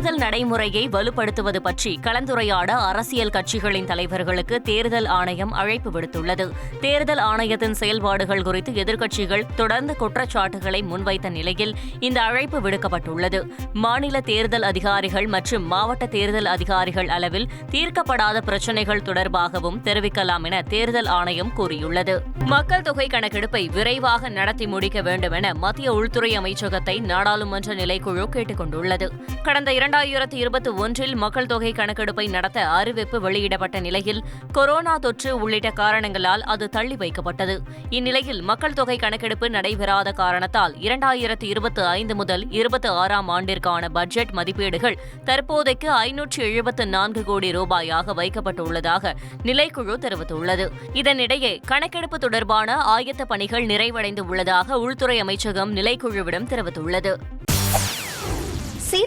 தேர்தல் நடைமுறையை வலுப்படுத்துவது பற்றி கலந்துரையாட அரசியல் கட்சிகளின் தலைவர்களுக்கு தேர்தல் ஆணையம் அழைப்பு விடுத்துள்ளது. தேர்தல் ஆணையத்தின் செயல்பாடுகள் குறித்து எதிர்க்கட்சிகள் தொடர்ந்து குற்றச்சாட்டுகளை முன்வைத்த நிலையில் இந்த அழைப்பு விடுக்கப்பட்டுள்ளது. மாநில தேர்தல் அதிகாரிகள் மற்றும் மாவட்ட தேர்தல் அதிகாரிகள் அளவில் தீர்க்கப்படாத பிரச்சினைகள் தொடர்பாகவும் தெரிவிக்கலாம் என தேர்தல் ஆணையம் கூறியுள்ளது. மக்கள் தொகை கணக்கெடுப்பை விரைவாக நடத்தி முடிக்க வேண்டும் என மத்திய உள்துறை அமைச்சகத்தை நாடாளுமன்ற நிலைக்குழு கேட்டுக் கொண்டுள்ளது கடந்த இரண்டாயிரத்து இருபத்தி ஒன்றில் மக்கள் தொகை கணக்கெடுப்பை நடத்த அறிவிப்பு வெளியிடப்பட்ட நிலையில் கொரோனா தொற்று உள்ளிட்ட காரணங்களால் அது தள்ளி வைக்கப்பட்டது. இந்நிலையில் மக்கள் தொகை கணக்கெடுப்பு நடைபெறாத காரணத்தால் இரண்டாயிரத்தி இருபத்தி ஐந்து முதல் இருபத்தி ஆறாம் ஆண்டிற்கான பட்ஜெட் மதிப்பீடுகள் தற்போதைக்கு ஐநூற்று எழுபத்து நான்கு கோடி ரூபாயாக வைக்கப்பட்டுள்ளதாக நிலைக்குழு தெரிவித்துள்ளது. இதனிடையே கணக்கெடுப்பு தொடர்பான ஆயத்த பணிகள் நிறைவடைந்து உள்ளதாக உள்துறை அமைச்சகம் நிலைக்குழுவிடம் தெரிவித்துள்ளது.